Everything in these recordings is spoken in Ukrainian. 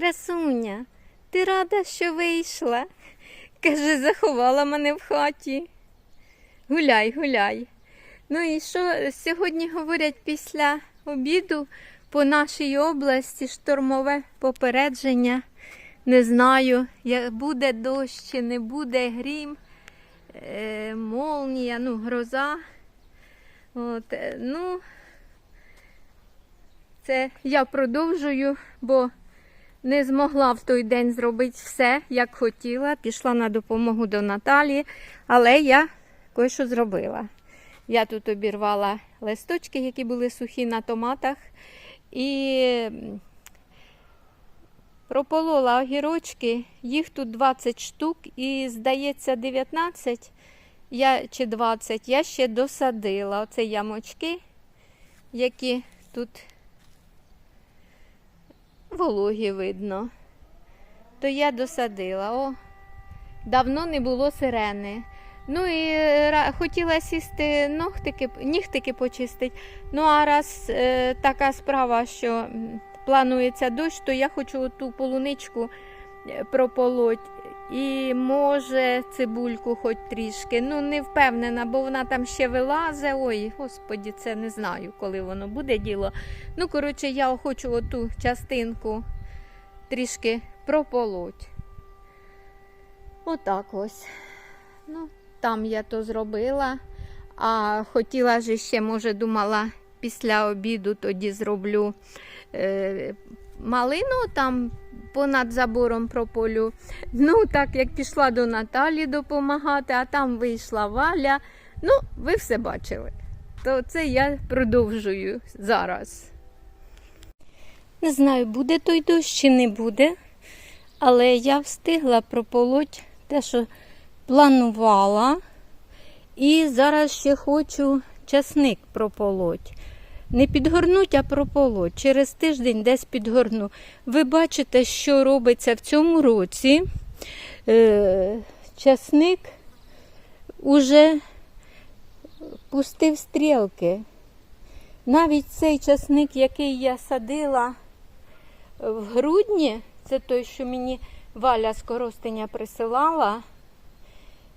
Красуня, ти рада, що вийшла? Каже, заховала мене в хаті. Гуляй, гуляй. Ну і що сьогодні говорять після обіду по нашій області штормове попередження. Не знаю, як буде дощ чи не буде грім, е, молнія, ну, гроза. От, е, ну, це я продовжую, бо не змогла в той день зробити все, як хотіла. Пішла на допомогу до Наталі, але я кое-що зробила. Я тут обірвала листочки, які були сухі на томатах, і прополола огірочки. Їх тут 20 штук, і, здається, 19 я, чи 20 я ще досадила. Оце ямочки, які тут вологі видно. То я досадила. О, давно не було сирени. Ну і хотіла сісти ногтики, нігтики почистити. Ну а раз е, така справа, що планується дощ, то я хочу ту полуничку е, прополоть. І може цибульку хоч трішки. Ну, не впевнена, бо вона там ще вилазить. Ой, господі, це не знаю, коли воно буде діло. Ну, коротше, я хочу оту частинку трішки прополоть. Отак ось. Ну, там я то зробила. А хотіла ж ще, може, думала, після обіду тоді зроблю е, малину там понад забором прополю. Ну, так як пішла до Наталі допомагати, а там вийшла Валя. Ну, ви все бачили. То це я продовжую зараз. Не знаю, буде той дощ чи не буде, але я встигла прополоть те, що планувала. І зараз ще хочу часник прополоть. Не підгорнуть, а прополоть. Через тиждень десь підгорну. Ви бачите, що робиться в цьому році. Е, часник уже пустив стрілки. Навіть цей часник, який я садила в грудні, це той, що мені Валя з Коростеня присилала.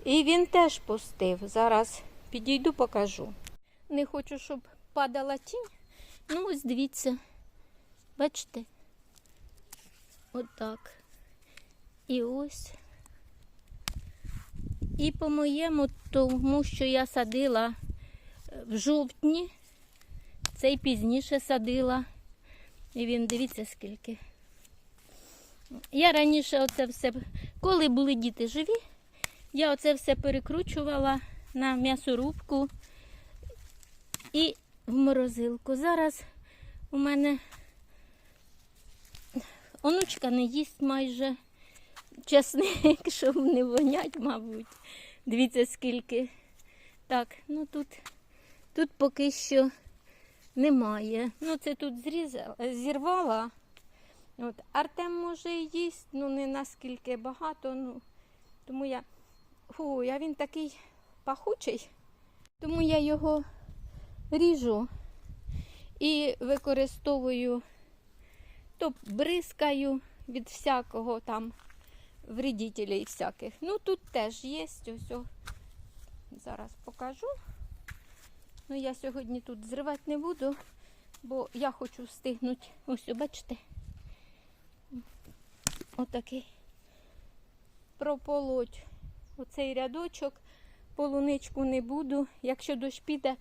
І він теж пустив. Зараз підійду, покажу. Не хочу, щоб падала тінь. Ну, ось дивіться. Бачите? Отак. І ось. І по-моєму, тому що я садила е, в жовтні, цей пізніше садила. І він, дивіться, скільки. Я раніше оце все, коли були діти живі, я оце все перекручувала на м'ясорубку і в морозилку. Зараз у мене онучка не їсть майже часник, щоб не вонять, мабуть. Дивіться, скільки. Так, ну тут, тут поки що немає. Ну, це тут зрізала, зірвала. От. Артем може і їсть, ну не наскільки багато. Ну, тому я. Фу, а він такий пахучий, тому я його ріжу і використовую, то бризкаю від всякого там вредителей всяких. Ну тут теж є. Ось, зараз покажу. Ну, я сьогодні тут зривати не буду, бо я хочу встигнути. Ось, бачите, отакий прополоть оцей рядочок, полуничку не буду. Якщо дощ піде,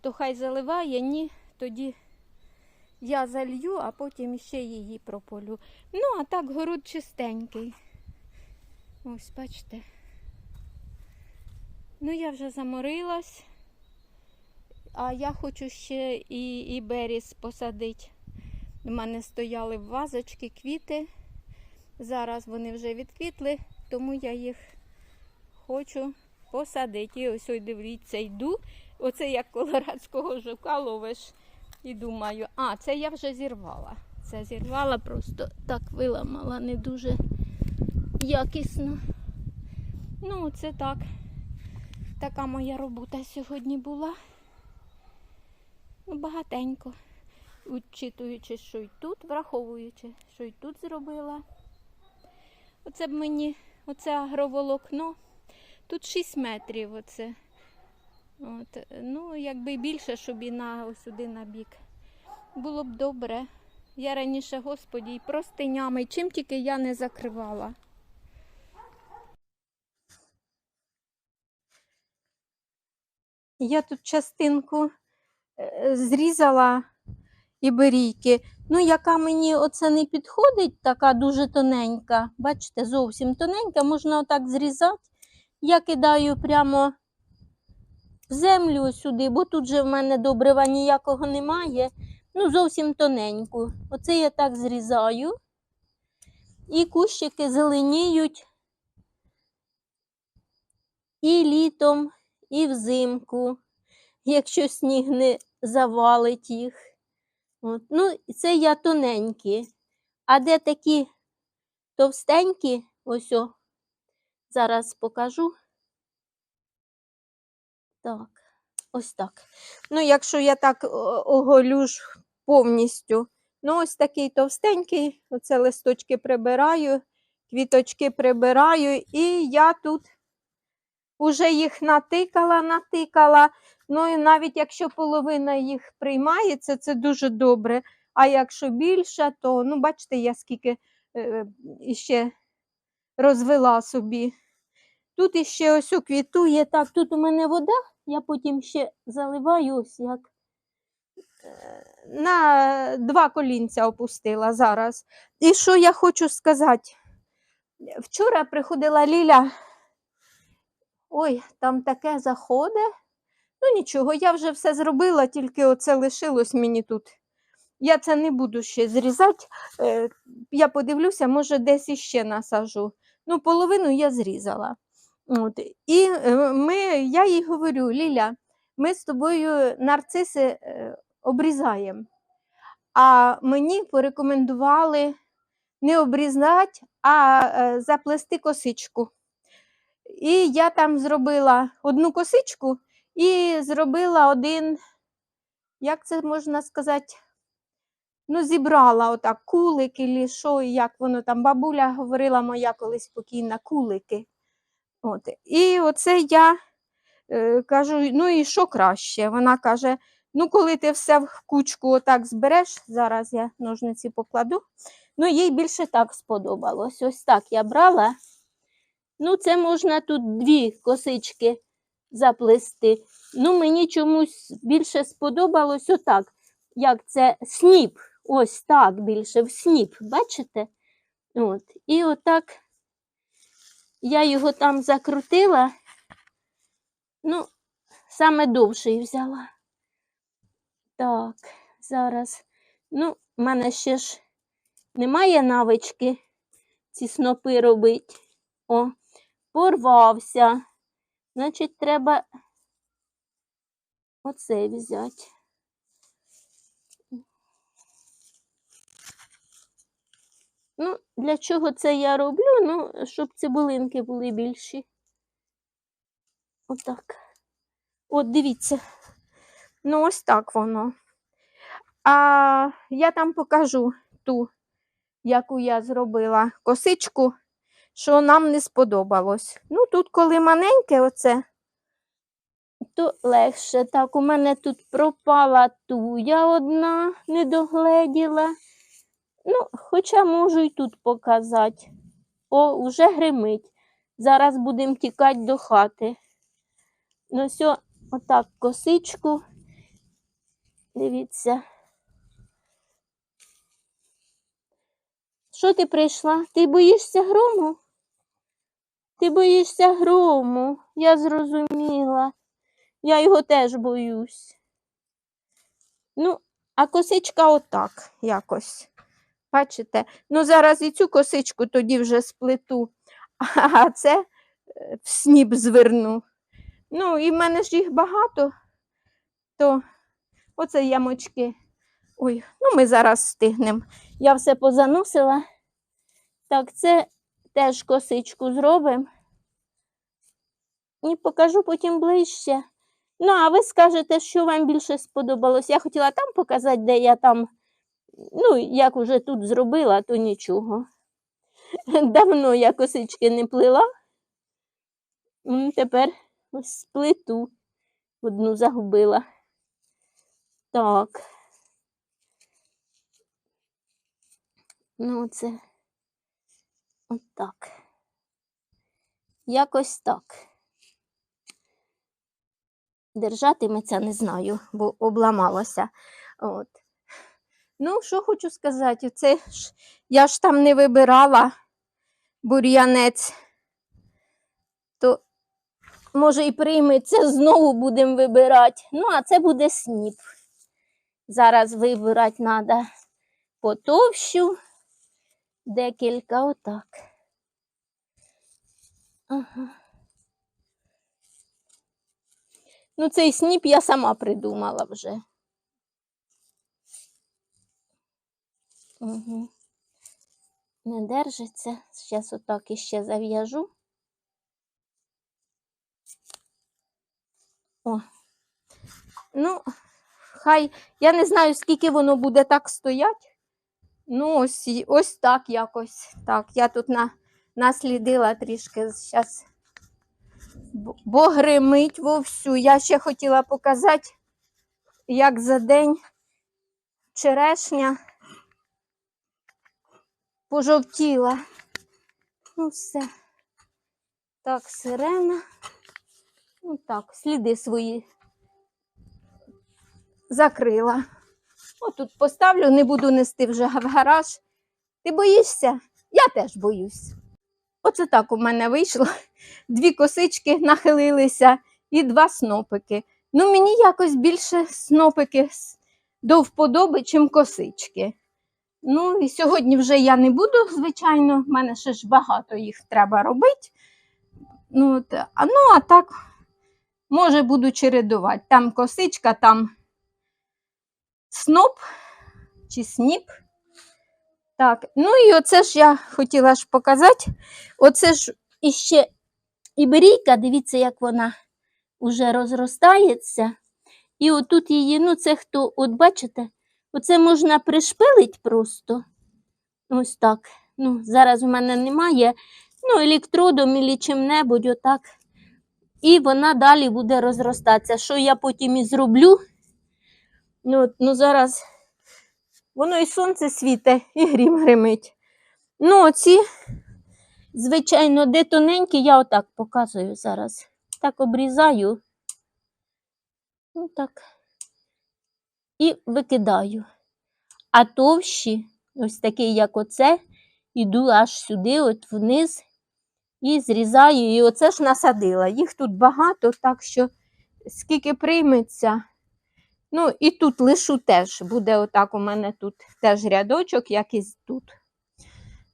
то хай заливає, ні, тоді я залью, а потім ще її прополю. Ну, а так город чистенький. Ось, бачите. Ну, я вже заморилась, а я хочу ще і, і беріз посадити. У мене стояли вазочки квіти. Зараз вони вже відквітли, тому я їх хочу посадити. І ось ой, дивіться, йду. Оце як колорадського жука ловиш. І думаю, а, це я вже зірвала. Це зірвала, просто так виламала, не дуже якісно. Ну, це так. Така моя робота сьогодні була. Ну, багатенько. учитуючи, що й тут, враховуючи, що й тут зробила. Оце б мені, оце агроволокно. Тут 6 метрів оце. От, ну, якби більше, щоб і на ось сюди на бік. Було б добре. Я раніше, господі, і простинями, чим тільки я не закривала. Я тут частинку е, зрізала іберійки. Ну, яка мені оце не підходить, така дуже тоненька. Бачите, зовсім тоненька, можна отак зрізати. Я кидаю прямо землю сюди, бо тут же в мене добрива ніякого немає. Ну, зовсім тоненьку. Оце я так зрізаю. І кущики зеленіють і літом, і взимку, якщо сніг не завалить їх. От. Ну, це я тоненькі. А де такі товстенькі, ось о, зараз покажу. Так, ось так. Ну, якщо я так о, оголю ж повністю, ну, ось такий товстенький, оце листочки прибираю, квіточки прибираю, і я тут уже їх натикала, натикала. Ну і навіть якщо половина їх приймається, це дуже добре. А якщо більше, то ну, бачите, я скільки е, іще розвела собі. Тут іще ось у квітує. Так, тут у мене вода, я потім ще заливаю ось як. Е, На два колінця опустила зараз. І що я хочу сказати? Вчора приходила Ліля. Ой, там таке заходить. Ну нічого, я вже все зробила, тільки оце лишилось мені тут. Я це не буду ще зрізати. Е, Я подивлюся, може, десь іще насажу. Ну, половину я зрізала. От. І е, ми, я їй говорю, Ліля, ми з тобою нарциси е, обрізаємо. А мені порекомендували не обрізати, а е, заплести косичку. І я там зробила одну косичку і зробила один, як це можна сказати, ну, зібрала отак кулики, лішо, як воно там бабуля говорила моя колись спокійна, кулики. От. І оце я е, кажу, ну і що краще? Вона каже: ну, коли ти все в кучку отак збереш, зараз я ножниці покладу. Ну, їй більше так сподобалось. Ось так я брала. Ну, це можна тут дві косички заплести. Ну, мені чомусь більше сподобалось отак, як це сніп. Ось так більше в сніп, бачите? От. І отак я його там закрутила. Ну, саме довший взяла. Так, зараз. Ну, в мене ще ж немає навички ці снопи робити. О, порвався. Значить, треба оце взяти. Ну, для чого це я роблю? Ну, щоб цибулинки були більші. Отак. От, дивіться. Ну, ось так воно. А я там покажу ту, яку я зробила косичку, що нам не сподобалось. Ну, тут, коли маленьке, оце, то легше. Так, у мене тут пропала туя одна, не догледіла. Ну, хоча можу і тут показати. О, уже гримить. Зараз будемо тікати до хати. Ну, все, отак косичку. Дивіться. Що ти прийшла? Ти боїшся грому? Ти боїшся грому, я зрозуміла. Я його теж боюсь. Ну, а косичка отак якось. Бачите? Ну, зараз і цю косичку тоді вже сплету, а це е, в сніп зверну. Ну, і в мене ж їх багато, то оце ямочки. Ой, ну ми зараз встигнемо. Я все позаносила. Так, це теж косичку зробимо. І покажу потім ближче. Ну, а ви скажете, що вам більше сподобалось. Я хотіла там показати, де я там Ну, як уже тут зробила, то нічого. Давно я косички не плела. М, Тепер ось плиту одну загубила. Так. Ну, це отак. Якось так. Держатиметься, не знаю, бо обламалося. От. Ну, що хочу сказати, це ж я ж там не вибирала бур'янець, то може і прийметься, знову будемо вибирати. Ну, а це буде сніп. Зараз вибирати треба потовщу, декілька отак. Ага. Ну, цей сніп я сама придумала вже. Угу. Не держиться. Зараз отак іще зав'яжу. О. Ну, хай, я не знаю, скільки воно буде так стоять. Ну, ось, ось так якось. Так, я тут на, наслідила трішки зараз. Бо гримить вовсю. Я ще хотіла показати, як за день черешня пожовтіла. Ну, все. Так, сирена. Ну так, сліди свої закрила. Отут поставлю, не буду нести вже в гараж. Ти боїшся? Я теж боюсь. Оце так у мене вийшло. Дві косички нахилилися і два снопики. Ну, мені якось більше снопики до вподоби, чим косички. Ну, і сьогодні вже я не буду, звичайно, в мене ще ж багато їх треба робити. Ну, от, а, ну, а так, може, буду чередувати. Там косичка, там сноп чи сніп. Так, ну і оце ж я хотіла ж показати. Оце ж іще іберійка, дивіться, як вона вже розростається. І отут її, ну це хто, от бачите, оце можна пришпилить просто. Ось так. Ну, зараз у мене немає. Ну, електродом і чим-небудь, отак. І вона далі буде розростатися. Що я потім і зроблю? Ну, ну зараз воно і сонце світе, і грім гримить. Ну, оці, звичайно, де тоненькі, я отак показую зараз. Так обрізаю. Ну так. І викидаю. А товщі, ось такі, як оце, іду аж сюди, от вниз, і зрізаю. І оце ж насадила. Їх тут багато, так що скільки прийметься. Ну, і тут лишу теж. Буде отак у мене тут теж рядочок, як і тут.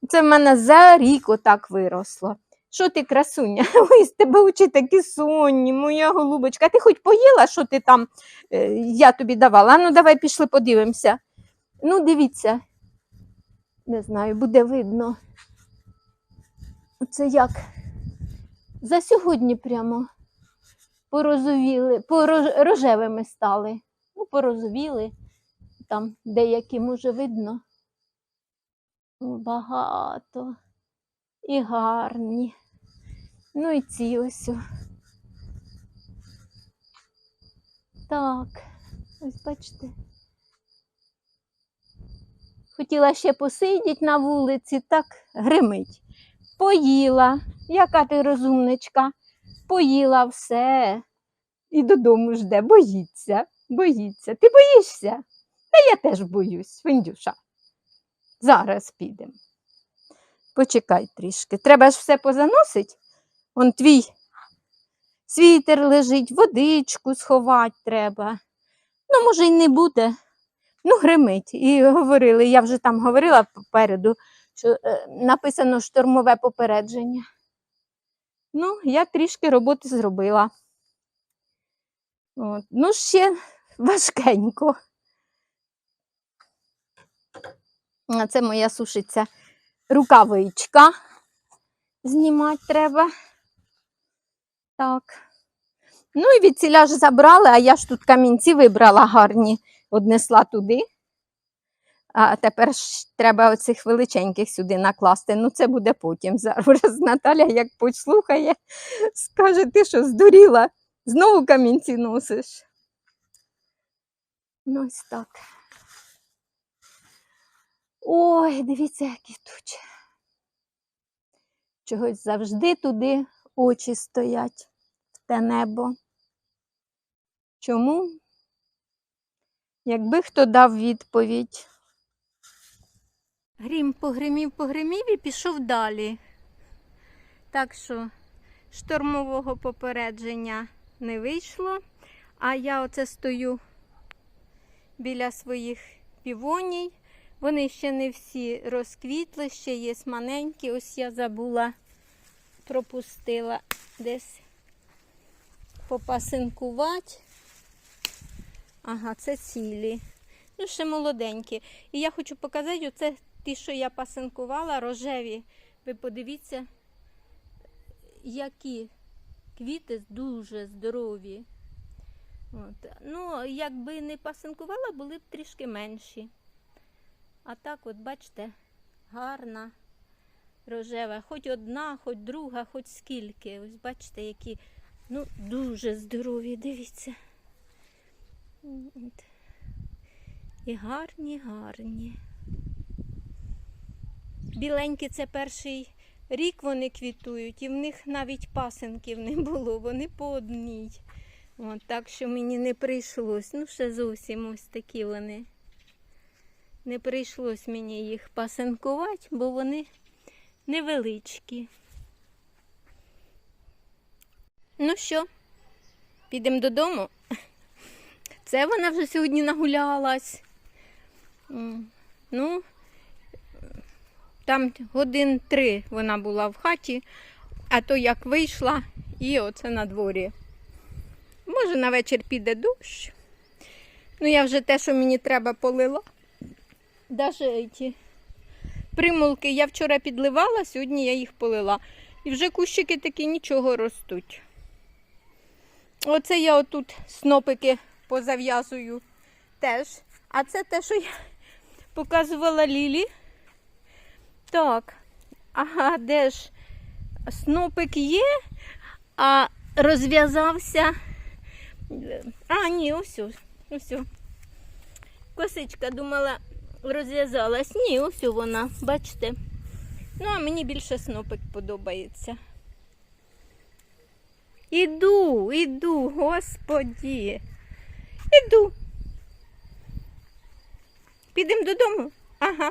Це в мене за рік отак виросло. Що ти, красуня? Ой, з тебе очі такі сонні, моя голубочка. Ти хоч поїла, що ти там е, я тобі давала? Ну, давай пішли подивимося. Ну, дивіться. Не знаю, буде видно. Це як за сьогодні прямо порозовіли, порож- рожевими стали. Ну, порозовіли. Там деякі, може, видно. Багато. І гарні. Ну і ці ось. Так, ось бачите. Хотіла ще посидіти на вулиці, так гримить. Поїла. Яка ти розумничка? Поїла все. І додому жде, боїться, боїться. Ти боїшся? Та я теж боюсь, Виндюша. Зараз підемо. Почекай трішки. Треба ж все позаносить. Он твій світер лежить, водичку сховати треба. Ну, може, й не буде. Ну, гримить. І говорили, я вже там говорила попереду, що е, написано штормове попередження. Ну, я трішки роботи зробила. От. Ну, ще важкенько. А це моя сушиться рукавичка. Знімати треба. Так. Ну і від ціля ж забрали, а я ж тут камінці вибрала гарні, однесла туди. А тепер ж треба оцих величеньких сюди накласти. Ну, це буде потім. Зараз Наталя, як послухає, скаже, ти що здуріла? Знову камінці носиш. Ну, ось так. Ой, дивіться, які тут. Чогось завжди туди очі стоять в те небо. Чому? Якби хто дав відповідь. Грім погримів, погримів і пішов далі. Так що штормового попередження не вийшло. А я оце стою біля своїх півоній. Вони ще не всі розквітли, ще є маленькі. Ось я забула, пропустила десь попасинкувати. Ага, це цілі. Ну, ще молоденькі. І я хочу показати, оце ті, що я пасинкувала, рожеві. Ви подивіться, які квіти дуже здорові. От. Ну, якби не пасинкувала, були б трішки менші. А так, от бачите, гарна рожева. Хоч одна, хоч друга, хоч скільки. Ось бачите, які ну, дуже здорові, дивіться. І гарні, гарні. Біленькі це перший рік вони квітують, і в них навіть пасенків не було, вони по одній. От, так що мені не прийшлось. Ну, ще зовсім ось такі вони. Не прийшлось мені їх пасинкувати, бо вони невеличкі. Ну що, підемо додому? Це вона вже сьогодні нагулялась. Ну, там годин три вона була в хаті, а то як вийшла, і оце на дворі. Може, на вечір піде дощ. Ну, я вже те, що мені треба, полила. Даже ті примулки я вчора підливала, сьогодні я їх полила. І вже кущики такі нічого ростуть. Оце я отут снопики позав'язую теж. А це те, що я показувала Лілі. Так, ага, де ж снопик є, а розв'язався. А, ні, ось ось. Косичка думала, розв'язалась. Ні, ось вона, бачите. Ну, а мені більше снопик подобається. Іду, іду, господі. Іду. Підемо додому? Ага.